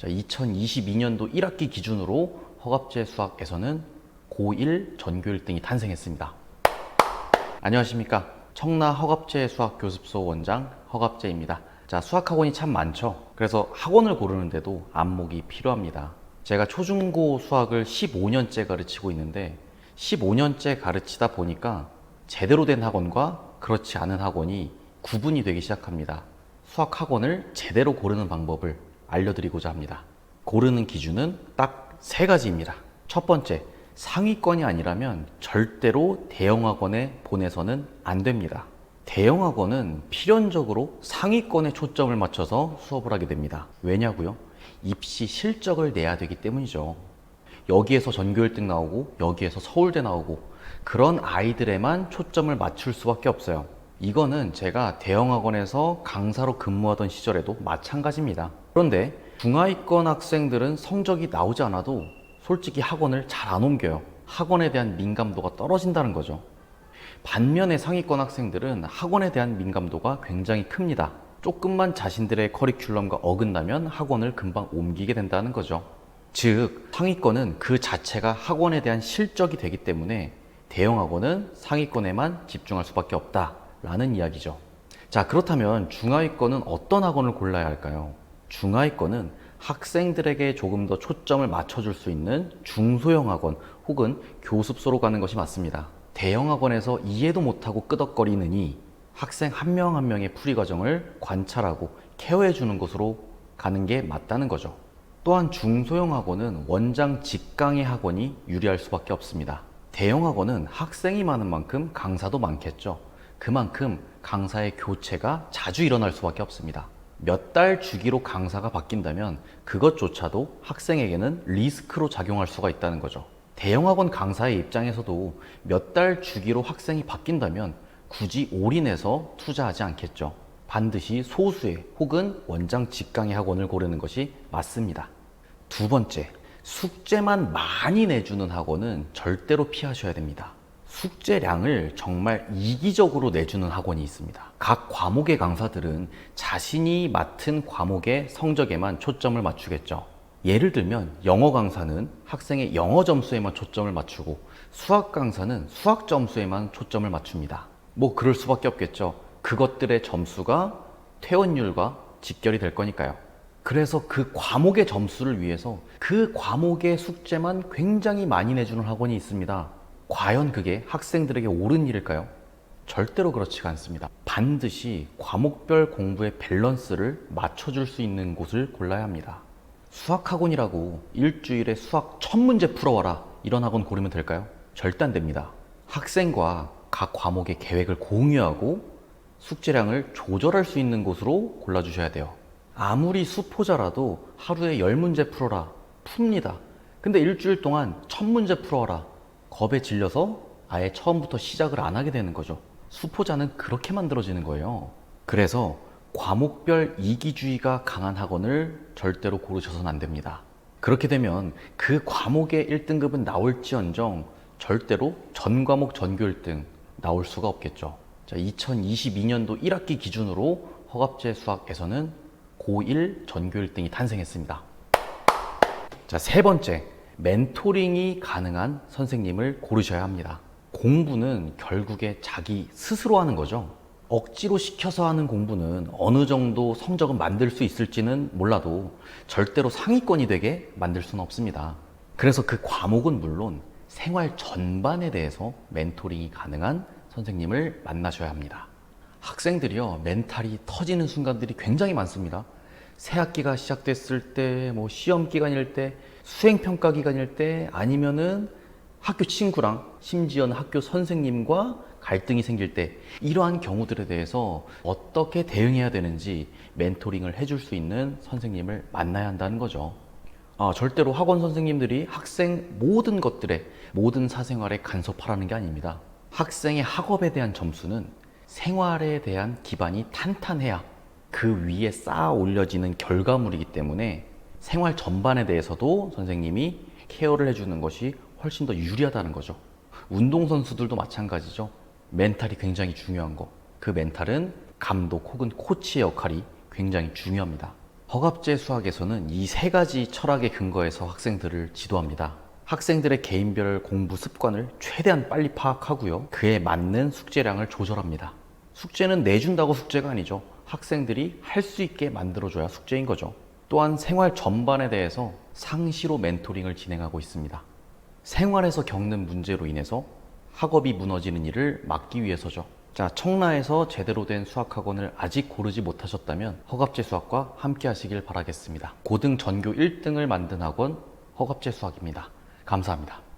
자, 2022년도 1학기 기준으로 허갑제 수학에서는 고1 전교 1등이 탄생했습니다. 안녕하십니까. 청라 허갑제 수학 교습소 원장 허갑제입니다. 자, 수학학원이 참 많죠. 그래서 학원을 고르는데도 안목이 필요합니다. 제가 초중고 수학을 15년째 가르치고 있는데 15년째 가르치다 보니까 제대로 된 학원과 그렇지 않은 학원이 구분이 되기 시작합니다. 수학 학원을 제대로 고르는 방법을 알려드리고자 합니다. 고르는 기준은 딱 세 가지입니다. 첫 번째, 상위권이 아니라면 절대로 대형 학원에 보내서는 안 됩니다. 대형 학원은 필연적으로 상위권에 초점을 맞춰서 수업을 하게 됩니다. 왜냐고요? 입시 실적을 내야 되기 때문이죠. 여기에서 전교 1등 나오고 여기에서 서울대 나오고 그런 아이들에만 초점을 맞출 수밖에 없어요. 이거는 제가 대형 학원에서 강사로 근무하던 시절에도 마찬가지입니다. 그런데 중하위권 학생들은 성적이 나오지 않아도 솔직히 학원을 잘 안 옮겨요. 학원에 대한 민감도가 떨어진다는 거죠. 반면에 상위권 학생들은 학원에 대한 민감도가 굉장히 큽니다. 조금만 자신들의 커리큘럼과 어긋나면 학원을 금방 옮기게 된다는 거죠. 즉, 상위권은 그 자체가 학원에 대한 실적이 되기 때문에 대형 학원은 상위권에만 집중할 수밖에 없다 라는 이야기죠. 자, 그렇다면 중하위권은 어떤 학원을 골라야 할까요? 중하위권은 학생들에게 조금 더 초점을 맞춰줄 수 있는 중소형 학원 혹은 교습소로 가는 것이 맞습니다. 대형 학원에서 이해도 못하고 끄덕거리느니 학생 한 명한 명의 풀이 과정을 관찰하고 케어해 주는 곳으로 가는 게 맞다는 거죠. 또한 중소형 학원은 원장 직강의 학원이 유리할 수밖에 없습니다. 대형 학원은 학생이 많은 만큼 강사도 많겠죠. 그만큼 강사의 교체가 자주 일어날 수밖에 없습니다. 몇 달 주기로 강사가 바뀐다면 그것조차도 학생에게는 리스크로 작용할 수가 있다는 거죠. 대형 학원 강사의 입장에서도 몇 달 주기로 학생이 바뀐다면 굳이 올인해서 투자하지 않겠죠. 반드시 소수의 혹은 원장 직강의 학원을 고르는 것이 맞습니다. 두 번째, 숙제만 많이 내주는 학원은 절대로 피하셔야 됩니다. 숙제량을 정말 이기적으로 내주는 학원이 있습니다. 각 과목의 강사들은 자신이 맡은 과목의 성적에만 초점을 맞추겠죠. 예를 들면 영어 강사는 학생의 영어 점수에만 초점을 맞추고 수학 강사는 수학 점수에만 초점을 맞춥니다. 뭐 그럴 수밖에 없겠죠. 그것들의 점수가 퇴원율과 직결이 될 거니까요. 그래서 그 과목의 점수를 위해서 그 과목의 숙제만 굉장히 많이 내주는 학원이 있습니다. 과연 그게 학생들에게 옳은 일일까요? 절대로 그렇지가 않습니다. 반드시 과목별 공부의 밸런스를 맞춰줄 수 있는 곳을 골라야 합니다. 수학학원이라고 일주일에 수학 천 문제 풀어와라 이런 학원 고르면 될까요? 절대 안 됩니다. 학생과 각 과목의 계획을 공유하고 숙제량을 조절할 수 있는 곳으로 골라주셔야 돼요. 아무리 수포자라도 하루에 10문제 풀어라 풉니다. 근데 일주일 동안 천 문제 풀어라 겁에 질려서 아예 처음부터 시작을 안 하게 되는 거죠. 수포자는 그렇게 만들어지는 거예요. 그래서 과목별 이기주의가 강한 학원을 절대로 고르셔서는 안 됩니다. 그렇게 되면 그 과목의 1등급은 나올지언정 절대로 전 과목 전교 1등 나올 수가 없겠죠. 자, 2022년도 1학기 기준으로 허갑제 수학에서는 고1 전교 1등이 탄생했습니다. 자, 세 번째. 멘토링이 가능한 선생님을 고르셔야 합니다. 공부는 결국에 자기 스스로 하는 거죠. 억지로 시켜서 하는 공부는 어느 정도 성적은 만들 수 있을지는 몰라도 절대로 상위권이 되게 만들 수는 없습니다. 그래서 그 과목은 물론 생활 전반에 대해서 멘토링이 가능한 선생님을 만나셔야 합니다. 학생들이요, 멘탈이 터지는 순간들이 굉장히 많습니다. 새 학기가 시작됐을 때, 뭐 시험 기간일 때, 수행 평가 기간일 때, 아니면은 학교 친구랑 심지어는 학교 선생님과 갈등이 생길 때 이러한 경우들에 대해서 어떻게 대응해야 되는지 멘토링을 해줄 수 있는 선생님을 만나야 한다는 거죠. 아, 절대로 학원 선생님들이 학생 모든 것들에 모든 사생활에 간섭하라는 게 아닙니다. 학생의 학업에 대한 점수는 생활에 대한 기반이 탄탄해야 그 위에 쌓아 올려지는 결과물이기 때문에 생활 전반에 대해서도 선생님이 케어를 해주는 것이 훨씬 더 유리하다는 거죠. 운동선수들도 마찬가지죠. 멘탈이 굉장히 중요한 거. 그 멘탈은 감독 혹은 코치의 역할이 굉장히 중요합니다. 허갑제 수학에서는 이 세 가지 철학의 근거에서 학생들을 지도합니다. 학생들의 개인별 공부 습관을 최대한 빨리 파악하고요. 그에 맞는 숙제량을 조절합니다. 숙제는 내준다고 숙제가 아니죠. 학생들이 할 수 있게 만들어줘야 숙제인 거죠. 또한 생활 전반에 대해서 상시로 멘토링을 진행하고 있습니다. 생활에서 겪는 문제로 인해서 학업이 무너지는 일을 막기 위해서죠. 자, 청라에서 제대로 된 수학학원을 아직 고르지 못하셨다면 허갑제 수학과 함께 하시길 바라겠습니다. 고등 전교 1등을 만든 학원 허갑제 수학입니다. 감사합니다.